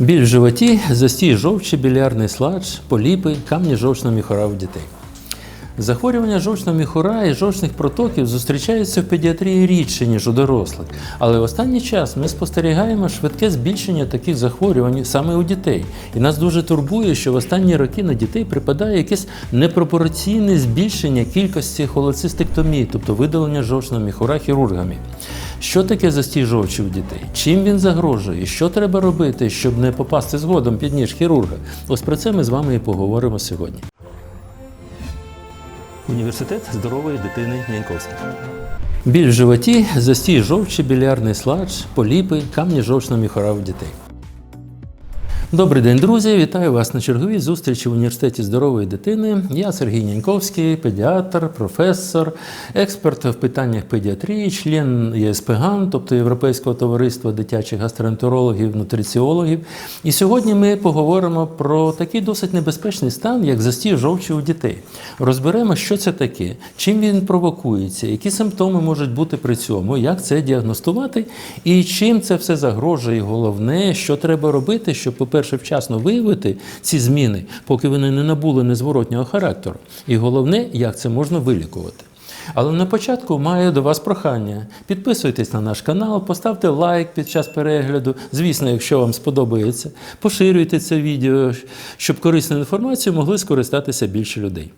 Біль в животі, застій жовчі, білярний сладж, поліпи, камні жовчного міхора в дітей. Захворювання жовчного міхура і жовчних протоків зустрічаються в педіатрії рідше, ніж у дорослих. Але в останній час ми спостерігаємо швидке збільшення таких захворювань саме у дітей. І нас дуже турбує, що в останні роки на дітей припадає якесь непропорційне збільшення кількості холецистектомій, тобто видалення жовчного міхура хірургами. Що таке застій жовчі у дітей? Чим він загрожує? Що треба робити, щоб не попасти згодом під ніж хірурга? Ось про це ми з вами і поговоримо сьогодні. Університет здорової дитини Няньковський. Біль в животі, застій жовчі, білярний сладж, поліпи, камні жовчно міхора в дітей. Добрий день, друзі! Вітаю вас на черговій зустрічі в університеті здорової дитини. Я Сергій Няньковський, педіатр, професор, експерт в питаннях педіатрії, член ЄСПГАН, тобто Європейського товариства дитячих гастроентерологів, нутриціологів. І сьогодні ми поговоримо про такий досить небезпечний стан, як застій жовчі у дітей. Розберемо, що це таке, чим він провокується, які симптоми можуть бути при цьому, як це діагностувати і чим це все загрожує. Головне, що треба робити, щоб, по-перше, вчасно виявити ці зміни, поки вони не набули незворотнього характеру. І головне, як це можна вилікувати. Але на початку маю до вас прохання. Підписуйтесь на наш канал, поставте лайк під час перегляду. Звісно, якщо вам сподобається, поширюйте це відео, щоб корисною інформацією могли скористатися більше людей.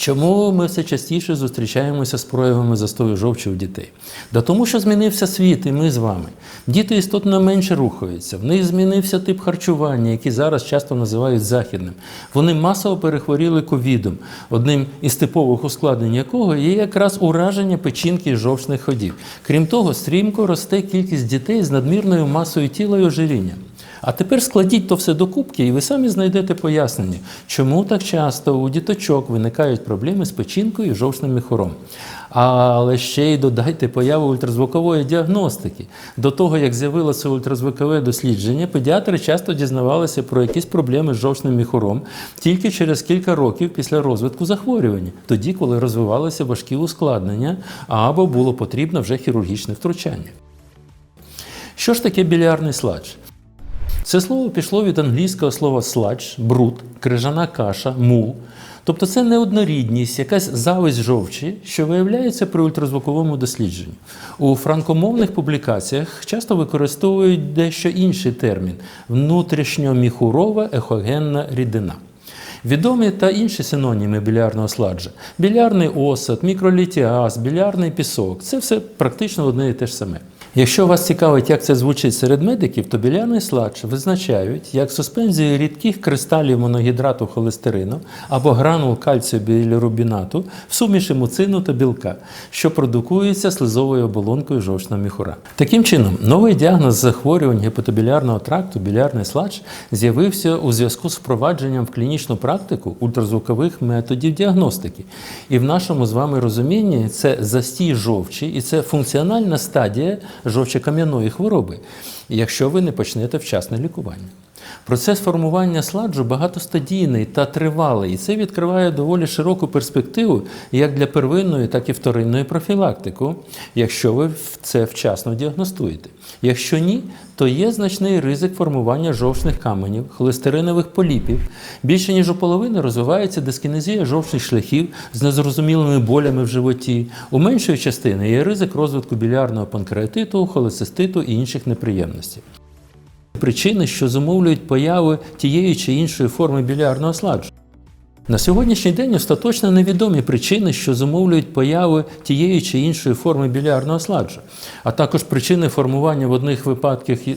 Чому ми все частіше зустрічаємося з проявами застою жовчі у дітей? Да тому, що змінився світ, і ми з вами. Діти істотно менше рухаються, в них змінився тип харчування, який зараз часто називають західним. Вони масово перехворіли ковідом, одним із типових ускладнень якого є якраз ураження печінки жовчних ходів. Крім того, стрімко росте кількість дітей з надмірною масою тіла і ожирінням. А тепер складіть то все до кубки, і ви самі знайдете пояснення, чому так часто у діточок виникають проблеми з печінкою і жовчним міхуром. Але ще й додайте появу ультразвукової діагностики. До того, як з'явилося ультразвукове дослідження, педіатри часто дізнавалися про якісь проблеми з жовчним міхуром тільки через кілька років після розвитку захворювання, тоді, коли розвивалися важкі ускладнення або було потрібно вже хірургічне втручання. Що ж таке білярний сладж? Це слово пішло від англійського слова сладж, бруд, крижана каша, мул. Тобто це неоднорідність, якась зависть жовчі, що виявляється при ультразвуковому дослідженні. У франкомовних публікаціях часто використовують дещо інший термін внутрішньоміхурова ехогенна рідина. Відомі та інші синоніми білярного сладжа білярний осад, мікролітіаз, білярний пісок це все практично одне і те ж саме. Якщо вас цікавить, як це звучить серед медиків, то білярний сладж визначають як суспензію рідких кристалів моногідрату холестерину або гранул кальцію білірубінату в суміші муцину та білка, що продукується слизовою оболонкою жовчного міхура. Таким чином, новий діагноз захворювань гепатобілярного тракту білярний сладж з'явився у зв'язку з впровадженням в клінічну практику ультразвукових методів діагностики. І в нашому з вами розумінні це застій жовчі і це функціональна стадія жовчокам'яної хвороби, якщо ви не почнете вчасне лікування. Процес формування сладжу багатостадійний та тривалий, і це відкриває доволі широку перспективу як для первинної, так і вторинної профілактику, якщо ви це вчасно діагностуєте. Якщо ні, то є значний ризик формування жовчних каменів, холестеринових поліпів. Більше ніж у половини розвивається дискінезія жовчних шляхів з незрозумілими болями в животі. У меншої частини є ризик розвитку білярного панкреатиту, холециститу і інших неприємностей. Причини, що зумовлюють появи тієї чи іншої форми білярного сладжу. На сьогоднішній день остаточно невідомі причини, що зумовлюють появи тієї чи іншої форми білярного сладжу, а також причини формування в одних випадках е,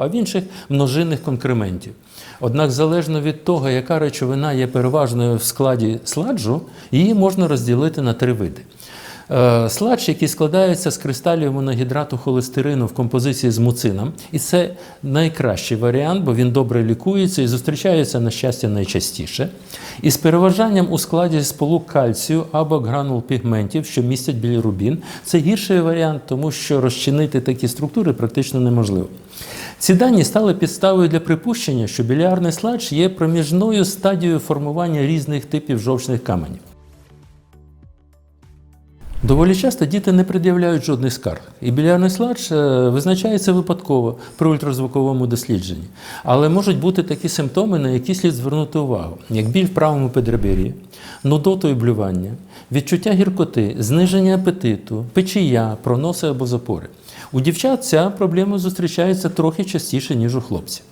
а в інших множинних конкрементів. Однак, залежно від того, яка речовина є переважною в складі сладжу, її можна розділити на три види. Е, Сладж, який складається з кристалів моногідрату холестерину в композиції з муцином, і це найкращий варіант, бо він добре лікується і зустрічається, на щастя, найчастіше. І з переважанням у складі сполук кальцію або гранул пігментів, що містять білірубін, це гірший варіант, тому що розчинити такі структури практично неможливо. Ці дані стали підставою для припущення, що білярний сладж є проміжною стадією формування різних типів жовчних каменів. Доволі часто діти не пред'являють жодних скарг, і білярний сладж е, визначається випадково при ультразвуковому дослідженні. Але можуть бути такі симптоми, на які слід звернути увагу, як біль в правому підребер'ї, нудоту і блювання, відчуття гіркоти, зниження апетиту, печія, проноси або запори. У дівчат ця проблема зустрічається трохи частіше, ніж у хлопців.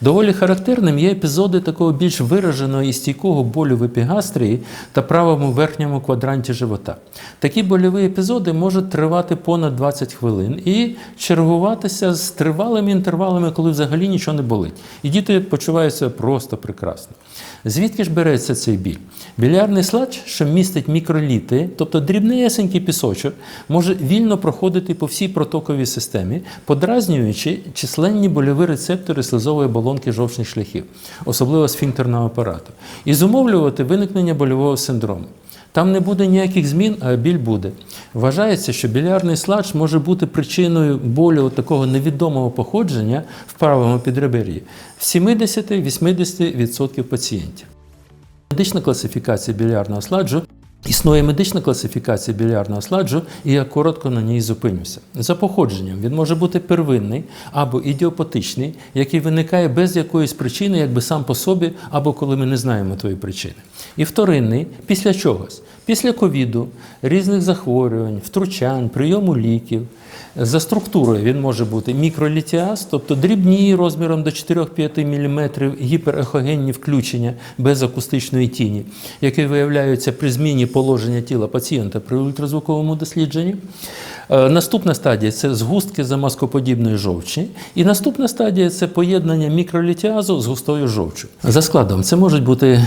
Доволі характерним є епізоди такого більш вираженого і стійкого болю в епігастрії та правому верхньому квадранті живота. Такі больові епізоди можуть тривати понад 20 хвилин і чергуватися з тривалими інтервалами, коли взагалі нічого не болить. І діти почуваються просто прекрасно. Звідки ж береться цей біль? Білярний сладж, що містить мікроліти, тобто дрібнесенький пісочок, може вільно проходити по всій протоковій системі, подразнюючи численні больові рецептори слизової оболонки жовчних шляхів, особливо сфінктерного апарату, і зумовлювати виникнення больового синдрому. Там не буде ніяких змін, а біль буде. Вважається, що білярний сладж може бути причиною болю такого невідомого походження в правому підребер'ї в 70-80% пацієнтів. Медична класифікація білярного сладжу. Існує медична класифікація білярного сладжу, і я коротко на ній зупинюся. За походженням він може бути первинний або ідіопатичний, який виникає без якоїсь причини, якби сам по собі, або коли ми не знаємо тої причини. І вторинний після чогось, після ковіду, різних захворювань, втручань, прийому ліків. За структурою він може бути мікролітіаз, тобто дрібні розміром до 4-5 мм гіперехогенні включення без акустичної тіні, які виявляються при зміні положення тіла пацієнта при ультразвуковому дослідженні. Е, Наступна стадія це згустки замаскоподібної жовчі. І наступна стадія це поєднання мікролітіазу з густою жовчю. За складом це можуть бути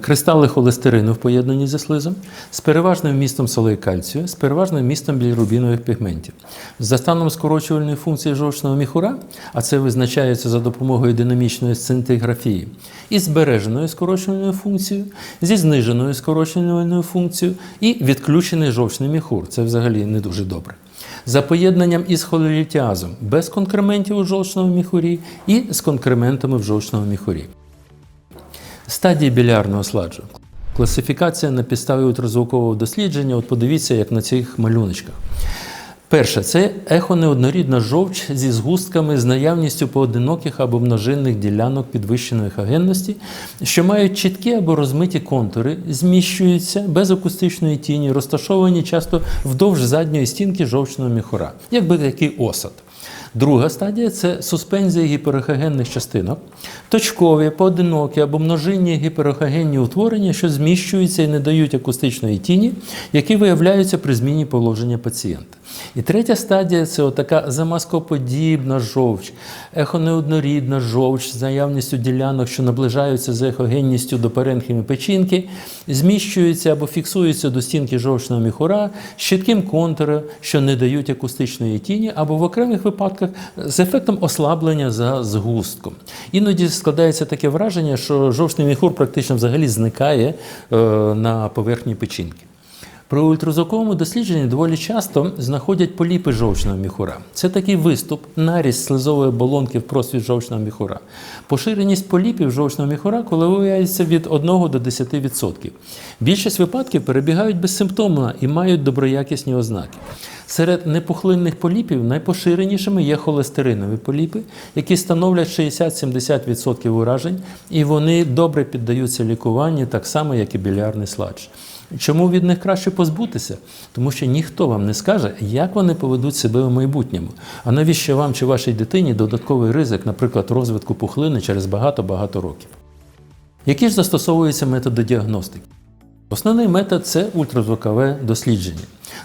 кристали холестерину в поєднанні зі слизом, з переважним вмістом солей кальцію, з переважним вмістом білірубінових пігментів. За станом скорочувальної функції жовчного міхура, а це визначається за допомогою динамічної сцинтиграфії, і збереженою скорочувальною функцією, зі зниженою скорочувальною функцією і відключений жовчний міхур. Це взагалі не дуже добре. За поєднанням із холелітіазом без конкрементів у жовчному міхурі і з конкрементами в жовчному міхурі. Стадії білярного сладжу. Класифікація на підставі ультразвукового дослідження. От подивіться, як на цих малюночках. Перше це ехонеоднорідна жовч зі згустками з наявністю поодиноких або множинних ділянок підвищеної хагенності, що мають чіткі або розмиті контури, зміщуються без акустичної тіні, розташовані часто вдовж задньої стінки жовчного міхура, якби такий осад. Друга стадія це суспензія гіперохогенних частинок, точкові, поодинокі або множинні гіперохогенні утворення, що зміщуються і не дають акустичної тіні, які виявляються при зміні положення пацієнта. І третя стадія це отака замаскоподібна жовч, ехонеоднорідна жовч з наявністю ділянок, що наближаються за ехогенністю до паренхіми печінки, зміщуються або фіксуються до стінки жовчного міхура з чітким контуром, що не дають акустичної тіні, або в окремих випадках з ефектом ослаблення за згустком. Іноді складається таке враження, що жовчний міхур практично взагалі зникає е, на поверхні печінки. При ультразвуковому дослідженні доволі часто знаходять поліпи жовчного міхура. Це такий виступ, наріст слизової оболонки в просвіт жовчного міхура. Поширеність поліпів жовчного міхура коливається від 1 до 10%. Більшість випадків перебігають безсимптомно і мають доброякісні ознаки. Серед непухлинних поліпів найпоширенішими є холестеринові поліпи, які становлять 60-70% уражень, і вони добре піддаються лікуванню, так само, як і білярний сладж. Чому від них краще позбутися? Тому що ніхто вам не скаже, як вони поведуть себе у майбутньому. А навіщо вам чи вашій дитині додатковий ризик, наприклад, розвитку пухлини через багато-багато років? Які ж застосовуються методи діагностики? Основний метод це ультразвукове дослідження.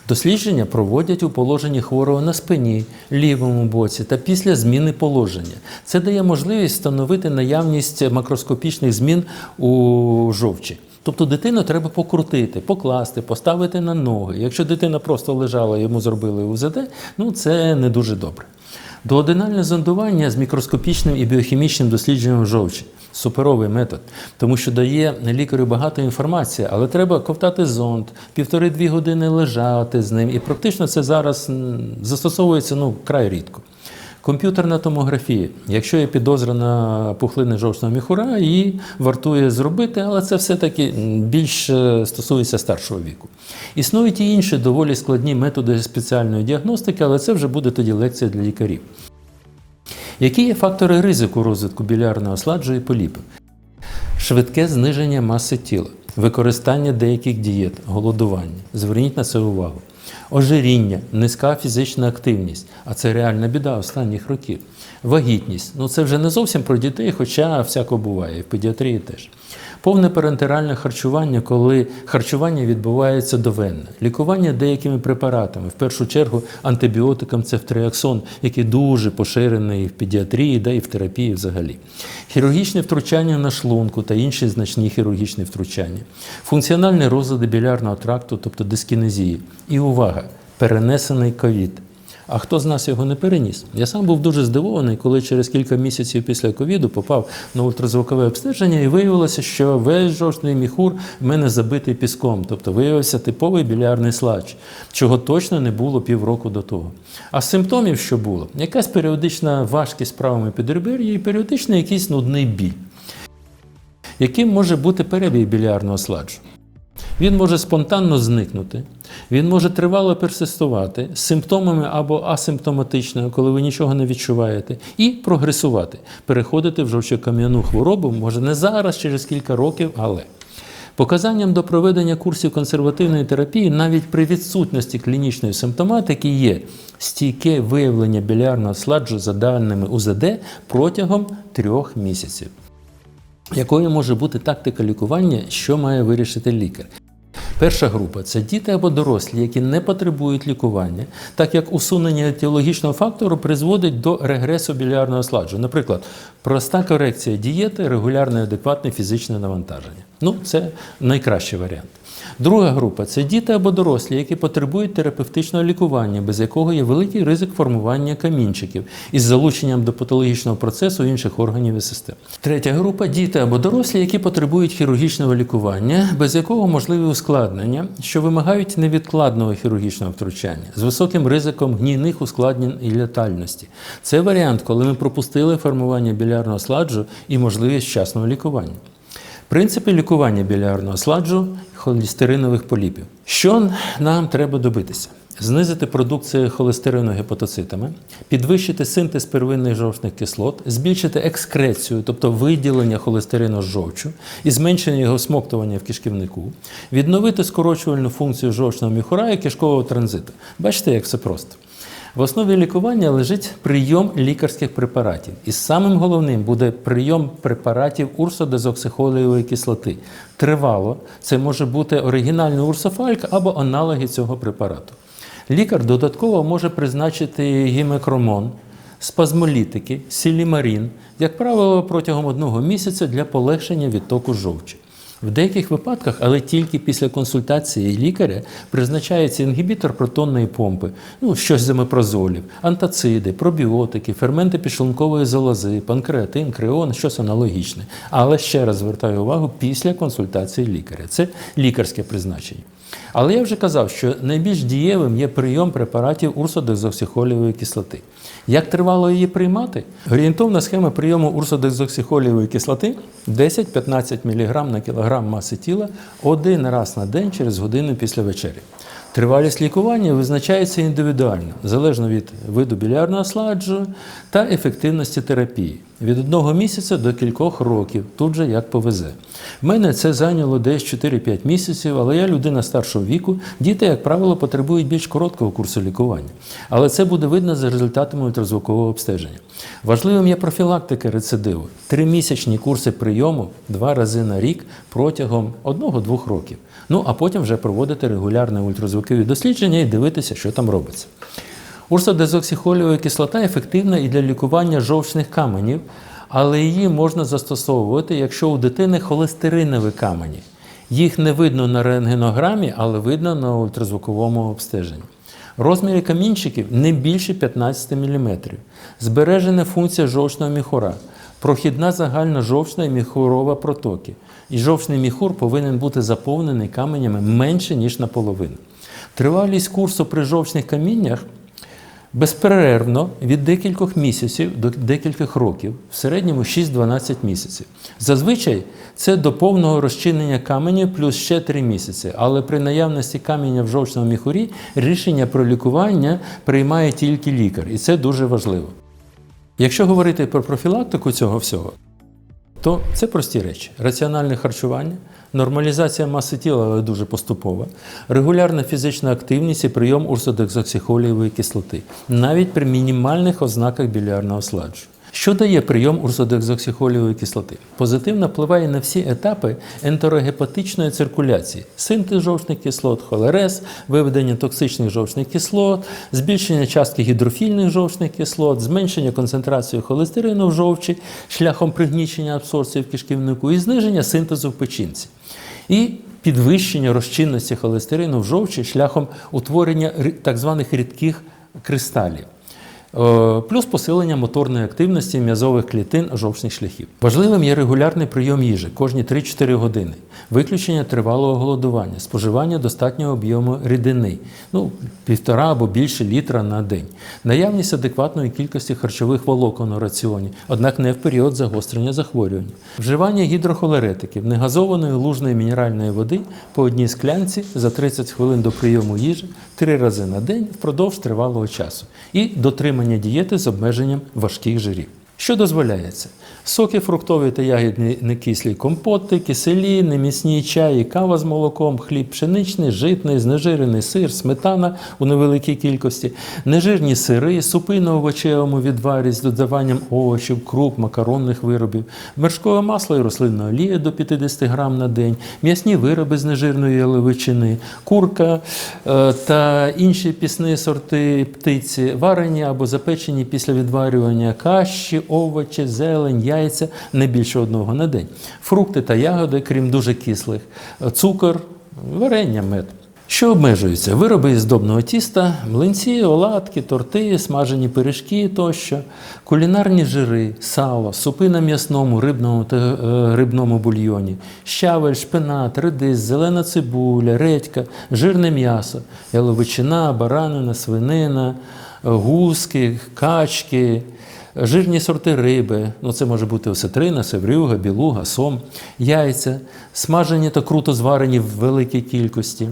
Дослідження проводять у положенні хворого на спині, лівому боці та після зміни положення. Це дає можливість встановити наявність макроскопічних змін у жовчі. Тобто дитину треба покрутити, покласти, поставити на ноги. Якщо дитина просто лежала, йому зробили УЗД, ну це не дуже добре. Дуоденальне зондування з мікроскопічним і біохімічним дослідженням жовчі. Суперовий метод, тому що дає лікарю багато інформації, але треба ковтати зонд, півтори-дві години лежати з ним. І практично це зараз застосовується ну, край рідко. Комп'ютерна томографія. Якщо є підозра на пухлини жовчного міхура, її вартує зробити, але це все-таки більш е, стосується старшого віку. Існують і інші доволі складні методи спеціальної діагностики, але це вже буде тоді лекція для лікарів. Які є фактори ризику розвитку білярного сладжу і поліпів? Швидке зниження маси тіла, використання деяких дієт, голодування. Зверніть на це увагу. Ожиріння, низька фізична активність, а це реальна біда останніх років. Вагітність. Ну це вже не зовсім про дітей, хоча всяко буває, і в педіатрії теж. Повне парентеральне харчування, коли харчування відбувається довенно. Лікування деякими препаратами, в першу чергу антибіотиком цефтриаксон, який дуже поширений в педіатрії, да і в терапії взагалі. Хірургічне втручання на шлунку та інші значні хірургічні втручання. Функціональні розлади білярного тракту, тобто дискінезії. І увага, перенесений ковід. А хто з нас його не переніс? Я сам був дуже здивований, коли через кілька місяців після ковіду попав на ультразвукове обстеження і виявилося, що весь жовчний міхур в мене забитий піском, тобто виявився типовий білярний слач, чого точно не було півроку до того. А симптомів, що було, якась періодична важкість правими підребер'я і періодичний якийсь нудний біль. Яким може бути перебіг білярного сладжу? Він може спонтанно зникнути, він може тривало персистувати з симптомами або асимптоматично, коли ви нічого не відчуваєте, і прогресувати, переходити в жовчокам'яну хворобу, може не зараз, через кілька років, але. Показанням до проведення курсів консервативної терапії навіть при відсутності клінічної симптоматики є стійке виявлення білярного сладжу за даними УЗД протягом трьох місяців. Якою може бути тактика лікування, що має вирішити лікар? Перша група це діти або дорослі, які не потребують лікування, так як усунення етіологічного фактору призводить до регресу білярного сладжу. Наприклад, проста корекція дієти, регулярне адекватне фізичне навантаження. Ну, це найкращий варіант. Друга група це діти або дорослі, які потребують терапевтичного лікування, без якого є великий ризик формування камінчиків із залученням до патологічного процесу інших органів і систем. Третя група діти або дорослі, які потребують хірургічного лікування, без якого можливі ускладнення, що вимагають невідкладного хірургічного втручання з високим ризиком гнійних ускладнень і летальності. Це варіант, коли ми пропустили формування білярного сладжу і можливість вчасного лікування. Принципи лікування білярного сладжу холестеринових поліпів. Що нам треба добитися? Знизити продукцію холестерину гепатоцитами, підвищити синтез первинних жовчних кислот, збільшити екскрецію, тобто виділення холестерину з жовчу і зменшення його смоктування в кишківнику, відновити скорочувальну функцію жовчного міхура і кишкового транзиту. Бачите, як все просто. В основі лікування лежить прийом лікарських препаратів. І самим головним буде прийом препаратів урсодезоксихолієвої кислоти. Тривало, це може бути оригінальний урсофальк або аналоги цього препарату. Лікар додатково може призначити гімекромон, спазмолітики, сілімарін, як правило, протягом одного місяця для полегшення відтоку жовчі. В деяких випадках, але тільки після консультації лікаря, призначається інгібітор протонної помпи, ну, щось з емепрозолів, антациди, пробіотики, ферменти підшлункової залози, панкреатин, креон, щось аналогічне. Але ще раз звертаю увагу після консультації лікаря. Це лікарське призначення. Але я вже казав, що найбільш дієвим є прийом препаратів урсодезоксихолієвої кислоти. Як тривало її приймати? Орієнтовна схема прийому урсодезоксихолієвої кислоти 10-15 мг на кілограм маси тіла один раз на день через годину після вечері. Тривалість лікування визначається індивідуально, залежно від виду білярного сладжу та ефективності терапії. Від одного місяця до кількох років, тут же як повезе. В мене це зайняло десь 4-5 місяців, але я людина старшого віку. Діти, як правило, потребують більш короткого курсу лікування. Але це буде видно за результатами ультразвукового обстеження. Важливим є профілактика рецидиву. Тримісячні курси прийому два рази на рік протягом 1-2 років. Ну а потім вже проводити регулярне ультразвукові дослідження і дивитися, що там робиться. Урсодезоксихолієва кислота ефективна і для лікування жовчних каменів, але її можна застосовувати, якщо у дитини холестеринові камені. Їх не видно на рентгенограмі, але видно на ультразвуковому обстеженні. Розміри камінчиків не більше 15 мм. Збережена функція жовчного міхура, прохідна загальна жовчна і міхурова протоки. І жовчний міхур повинен бути заповнений каменями менше, ніж наполовину. Тривалість курсу при жовчних каміннях Безперервно від декількох місяців до декількох років, в середньому 6-12 місяців. Зазвичай це до повного розчинення каменю плюс ще 3 місяці. Але при наявності каменя в жовчному міхурі рішення про лікування приймає тільки лікар, і це дуже важливо. Якщо говорити про профілактику цього всього, то це прості речі: раціональне харчування, нормалізація маси тіла, але дуже поступова, регулярна фізична активність і прийом урсодексоксихолієвої кислоти, навіть при мінімальних ознаках білярного сладжу. Що дає прийом урсодексоксихолієвої кислоти? Позитивно впливає на всі етапи ентерогепатичної циркуляції: синтез жовчних кислот, холерез, виведення токсичних жовчних кислот, збільшення частки гідрофільних жовчних кислот, зменшення концентрації холестерину в жовчі шляхом пригнічення абсорбції в кишківнику і зниження синтезу в печінці. І підвищення розчинності холестерину в жовчі шляхом утворення так званих рідких кристалів. Е, Плюс посилення моторної активності м'язових клітин жовчних шляхів. Важливим є регулярний прийом їжі кожні 3-4 години, виключення тривалого голодування, споживання достатнього об'єму рідини, ну, півтора або більше літра на день, наявність адекватної кількості харчових волокон у раціоні, однак не в період загострення захворювання, вживання гідрохолеретиків, негазованої лужної мінеральної води по одній склянці за 30 хвилин до прийому їжі три рази на день впродовж тривалого часу. І дотримання дієти з обмеженням важких жирів. Що дозволяється? Соки фруктові та ягідні некислі компоти, киселі, немісні чаї, кава з молоком, хліб пшеничний, житний, знежирений сир, сметана у невеликій кількості, нежирні сири, супи на овочевому відварі з додаванням овочів, круп, макаронних виробів, вершкове масло і рослинна олія до 50 грам на день, м'ясні вироби з нежирної яловичини, курка е, та інші пісні сорти птиці, варені або запечені після відварювання каші, овочі, зелень, яйця не більше одного на день. Фрукти та ягоди, крім дуже кислих, цукор, варення, мед. Що обмежується? Вироби із здобного тіста, млинці, оладки, торти, смажені пиріжки тощо, кулінарні жири, сало, супи на м'ясному, рибному та е, рибному бульйоні, щавель, шпинат, редис, зелена цибуля, редька, жирне м'ясо, яловичина, баранина, свинина, гуски, качки, жирні сорти риби, ну це може бути осетрина, севрюга, білуга, сом, яйця, смажені та круто зварені в великій кількості,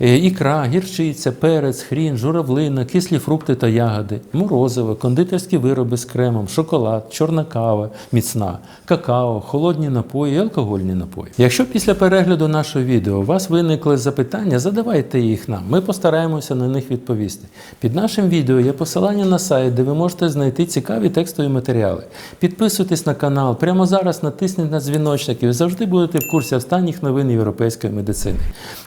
е, ікра, гірчиця, перець, хрін, журавлина, кислі фрукти та ягоди, морозиво, кондитерські вироби з кремом, шоколад, чорна кава, міцна, какао, холодні напої алкогольні напої. Якщо після перегляду нашого відео у вас виникли запитання, задавайте їх нам. Ми постараємося на них відповісти. Під нашим відео є посилання на сайт, де ви можете знайти цікаві текстові матеріали. Підписуйтесь на канал. Прямо зараз натисніть на дзвіночок і завжди будете в курсі останніх новин європейської медицини.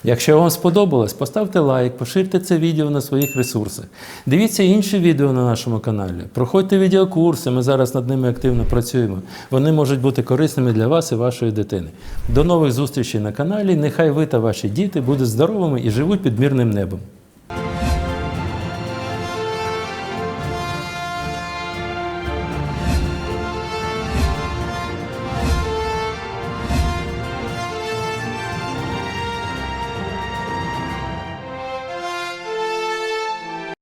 Якщо вам сподобалось, поставте лайк, поширте це відео на своїх ресурсах. Дивіться інші відео на нашому каналі. Проходьте відеокурси, ми зараз над ними активно працюємо. Вони можуть бути корисними для вас і вашої дитини. До нових зустрічей на каналі. Нехай ви та ваші діти будуть здоровими і живуть під мирним небом.